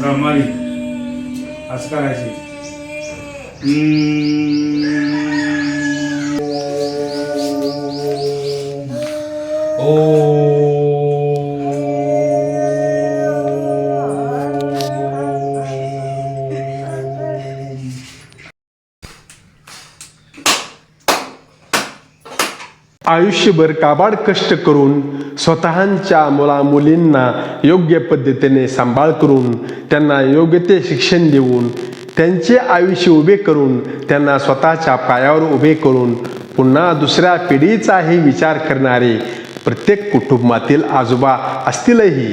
ब्राह्मणी. असं करायची आयुष्यभर काबाड कष्ट करून स्वतःच्या मुलामुलींना योग्य पद्धतीने सांभाळ करून त्यांना योग्य ते शिक्षण देऊन त्यांचे आयुष्य उभे करून त्यांना स्वतःच्या पायावर उभे करून पुन्हा दुसऱ्या पिढीचाही विचार करणारे प्रत्येक कुटुंबातील आजोबा असतीलही.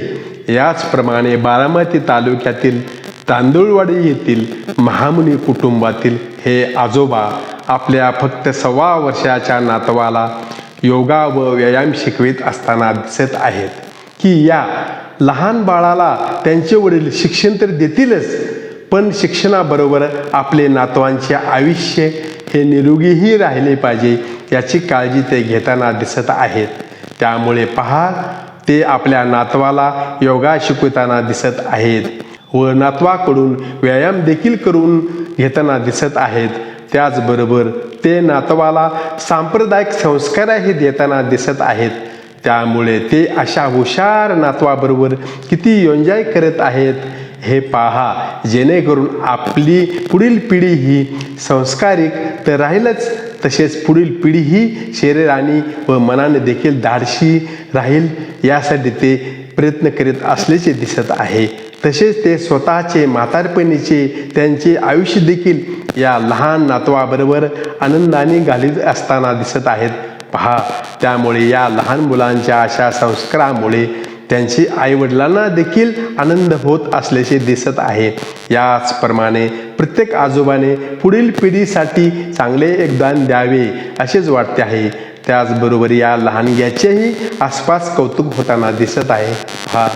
याचप्रमाणे बारामती तालुक्यातील तांदूळवाडी येथील महामुनी कुटुंबातील हे आजोबा आपल्या फक्त सव्वा वर्षाच्या नातवाला योगा व व्यायाम शिकवित असताना दिसत आहेत. की या लहान बाळाला त्यांचे वडील शिक्षण तर देतीलच पण शिक्षणाबरोबर आपले नातवांचे आयुष्य हे निरोगीही राहिले पाहिजे याची काळजी ते घेताना दिसत आहेत. त्यामुळे पहा ते आपल्या नातवाला योगा शिकवताना दिसत आहेत व नातवाकडून व्यायाम देखील करून घेताना दिसत आहेत. त्याचबरोबर ते नातवाला सांप्रदायिक संस्कारही देताना दिसत आहेत. त्यामुळे ते अशा हुशार नातवाबरोबर किती एन्जॉय करत आहेत हे पहा. जेणेकरून आपली पुढील पिढी ही संस्कारिक तर राहीलच तसेच पुढील पिढी ही शरीराने व मनाने देखील धाडशी राहील. यासाठी ते प्रयत्न करीत असल्याचे दिसत आहे. तसेच ते स्वतःचे म्हातारपणीचे त्यांचे आयुष्य देखील या लहान नातवाबरोबर आनंदाने घालीत असताना दिसत आहेत. पहा त्यामुळे या लहान मुलांच्या अशा संस्कारामुळे त्यांची आईवडिलांना देखील आनंद होत असल्याचे दिसत आहे. याचप्रमाणे प्रत्येक आजोबाने पुढील पिढीसाठी चांगले योगदान द्यावे असेच वाटते आहे. त्याचबरोबर या लहानग्याचेही आसपास कौतुक होताना दिसत आहे. हा.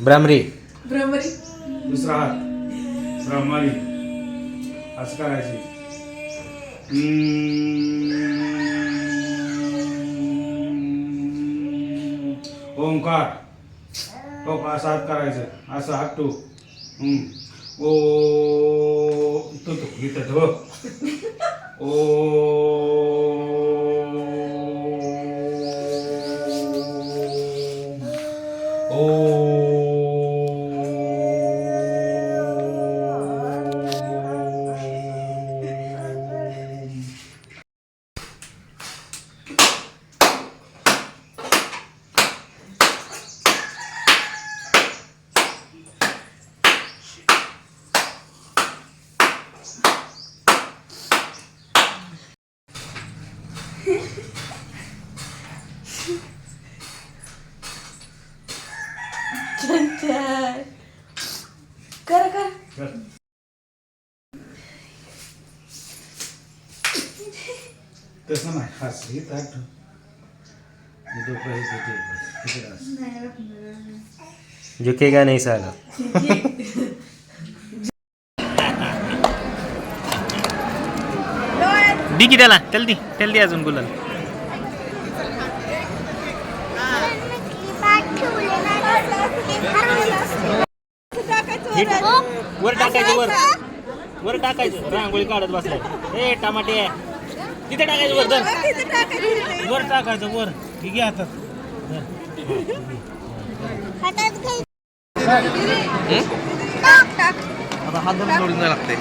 ब्राह्मरी. ब्रह्मरी. दुसरा हात. ब्रह्मारी. असं करायचे. ओंकार. हो असा हात करायचं. असं हात टू ओ. गीत तो इथं ठेव ओ. कर कर. कर. तसं नाही हास. हे ताट. झुकेगा नहीं साला. दी की त्याला. त्याला दी. त्याला दी अजून गुलाल. वर टाकायचं वर. वर टाकायचं. रांगोळी काढत बसलाय. ए टमाटे. तिथे टाकायचं वर धर. वर टाकायचं वर हे घे हातात. आता हात धरून सोडून लागते